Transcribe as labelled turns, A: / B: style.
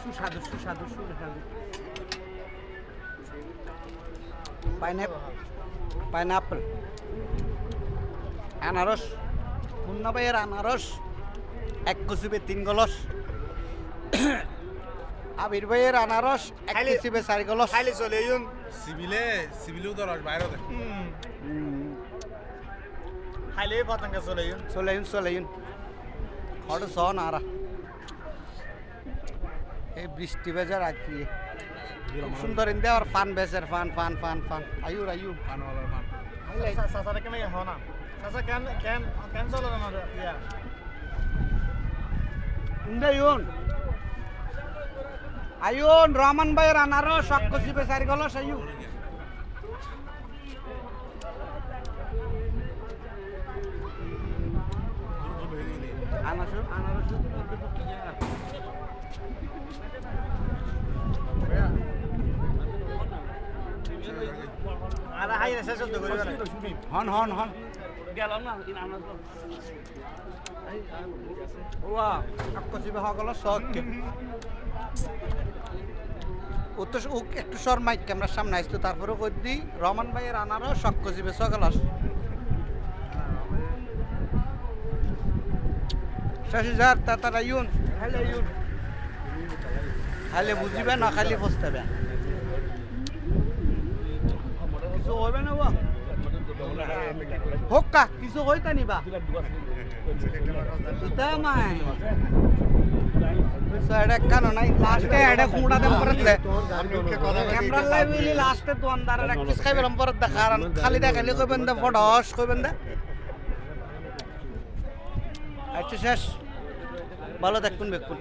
A: সুস্বাদু সুস্বাদু সুস্বাদু। পাইনঅ্যাপল পাইনঅ্যাপল আনারস। মুন্না ভাইয়ের আনারস। এক কুসুবে তিন গলস। আবির ভাইয়ের আনারস এক কুসুবে চার গলস।
B: খাইলে চলে ইউন
C: সিভিলে সিভিলেও তো রস বাইরে
A: হুম,
B: খাইলে পতঙ্গ চলে ইউন
A: চলে ইন চলে ইন খড় সন আর এই বৃষ্টি বেজার আজকে খুব সুন্দর ইন্দে আর ফান বেচার ফান ফান ফান ফান আয়ুর আয়ুর
C: পানওয়ালার পান
B: সাসারে কেন হয় না? সাসা কেন কেন কেন চলে না ইয়া।
A: ইন্দে ইউন। আয়ুন রহমান ভাইয়ের আনারস শখ কষিবে চার গলস আয়ু আনারস আনারস
B: আর হাই না শেষ তো করিবে না
A: হন হন হন।
D: গেলাম না
A: একটু শর্মাই ক্যামেরার সামনে আসতো তারপরে কই দি রহমান ভাইয়ের আনারস শখ কষিবে সগলস আইন খাইলে আইন খাইলে বুঝিবে না খাইলে পস্তাবে। কিছু হইবে না বা? হোক কিছু হইতা নিবা ইতা মাই। কেন নাই, লাস্টে ক্যামেরা লাইভ লাস্টে তো আন্দারের এক পিস খাইবেন পরে দেখার খালি দেখালি দে দে। আচ্ছা শেষ। ভালো থাকুন বেকুন